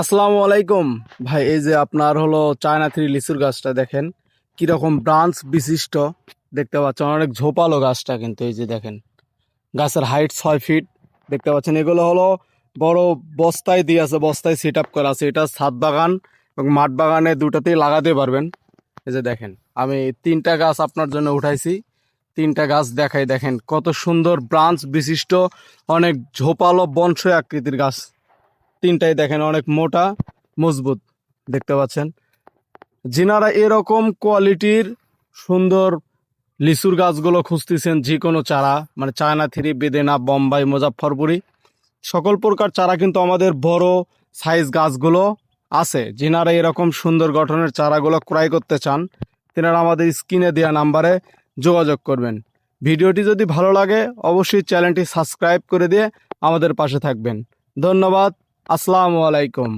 আসসালামু আলাইকুম। ভাই, এই যে আপনার হলো চায়না থ্রি লিচুর গাছটা দেখেন, কীরকম ব্রাঞ্চ বিশিষ্ট দেখতে পাচ্ছেন, অনেক ঝোপালো গাছটা কিন্তু এই যে দেখেন। গাছের হাইট ছয় ফিট দেখতে পাচ্ছেন, এগুলো হলো বড় বস্তায় দিয়ে আছে, বস্তায় সেট আপ করা আছে। এটা ছাদ বাগান এবং মাঠ বাগানে দুটাতেই লাগাতে পারবেন। এই যে দেখেন, আমি তিনটা গাছ আপনার জন্য উঠাইছি। তিনটা গাছ দেখাই, দেখেন কত সুন্দর ব্রাঞ্চ বিশিষ্ট, অনেক ঝোপালো বনসই আকৃতির গাছ। তিনটাই দেখেন, অনেক মোটা, মজবুত, দেখতে পাচ্ছেন। যিনারা এরকম কোয়ালিটির সুন্দর লিচুর গাছগুলো খুঁজতেছেন, যে কোনো চারা মানে চায়না থ্রি, বেদেনা, বোম্বাই মুজাফরপুরি সকল প্রকার চারা কিন্তু আমাদের বড় সাইজ গাছগুলো আছে। যিনারা এরকম সুন্দর গঠনের চারাগুলো ক্রয় করতে চান, তেনারা আমাদের স্ক্রিনে দেওয়া নাম্বারে যোগাযোগ করবেন। ভিডিওটি যদি ভালো লাগে, অবশ্যই চ্যানেলটি সাবস্ক্রাইব করে দিয়ে আমাদের পাশে থাকবেন। ধন্যবাদ। আসসালামু আলাইকুম।